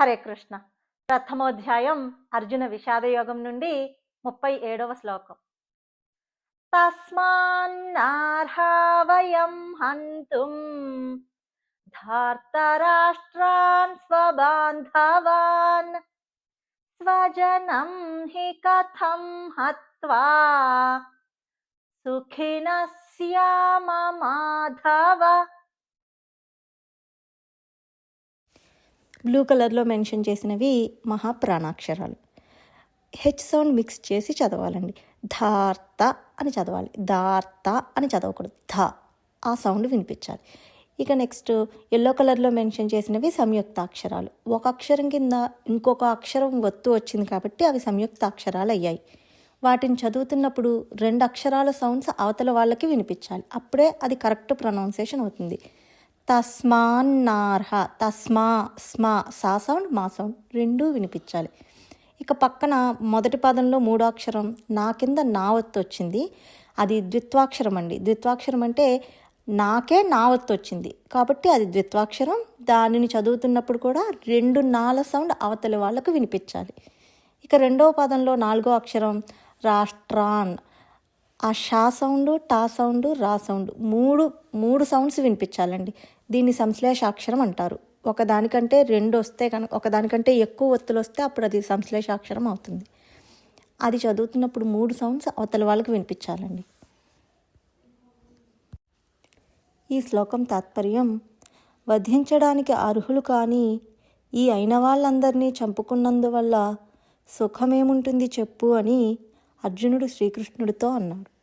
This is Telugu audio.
హరే కృష్ణ. ప్రథమోధ్యాయం అర్జున విషాదయోగం నుండి ముప్పై ఏడవ శ్లోకం. తస్మాన్నార్హావయం హంతుం ధార్తరాష్ట్రాన్ స్వబాంధవాన్ స్వజనం హి కథం హత్వా సుఖినః స్యామ మాధవ బ్లూ కలర్లో మెన్షన్ చేసినవి మహాప్రాణాక్షరాలు. హెచ్ సౌండ్ మిక్స్ చేసి చదవాలండి. ధార్త అని చదవాలి. దార్త అని చదవకూడదు. ధ. ఆ సౌండ్ వినిపించాలి. ఇక నెక్స్ట్ ఎల్లో కలర్లో మెన్షన్ చేసినవి సంయుక్త అక్షరాలు ఒక అక్షరం కింద ఇంకొక అక్షరం ఒత్తు వచ్చింది కాబట్టి అవి సంయుక్త అక్షరాలు అయ్యాయి. వాటిని చదువుతున్నప్పుడు రెండు అక్షరాల సౌండ్స్ అవతల వాళ్ళకి వినిపించాలి. అప్పుడే అది కరెక్ట్ ప్రొనౌన్సేషన్ అవుతుంది. తస్మాన్నార్హ తస్మా స్మా సా సౌండ్ మా సౌండ్ రెండూ వినిపించాలి. ఇక పక్కన మొదటి పదంలో మూడో అక్షరం నా కింద నా ఒత్తు వచ్చింది. అది ద్విత్వాక్షరం అండి. ద్విత్వాక్షరం అంటే నాకే నా ఒత్తు వచ్చింది. కాబట్టి అది ద్విత్వాక్షరం. దానిని చదువుతున్నప్పుడు కూడా రెండు నాల సౌండ్ అవతలి వాళ్ళకు వినిపించాలి. ఇక రెండవ పదంలో నాలుగో అక్షరం రాష్ట్రాన్ ఆ షా సౌండ్ టా సౌండ్ రా సౌండ్ మూడు మూడు సౌండ్స్ వినిపించాలండి. దీన్ని సంశ్లేష అక్షరం అంటారు. ఒకదానికంటే రెండు వస్తే కనుక ఒకదానికంటే ఎక్కువ ఒత్తులు వస్తే అప్పుడు అది సంశ్లేష అక్షరం అవుతుంది. అది చదువుతున్నప్పుడు మూడు సౌండ్స్ అవతల వాళ్ళకి వినిపించాలండి. ఈ శ్లోకం తాత్పర్యం వధించడానికి అర్హులు కానీ ఈ అయిన వాళ్ళందరినీ చంపుకున్నందువల్ల సుఖమేముంటుంది చెప్పు అని అర్జునుడు శ్రీకృష్ణుడితో అన్నాడు.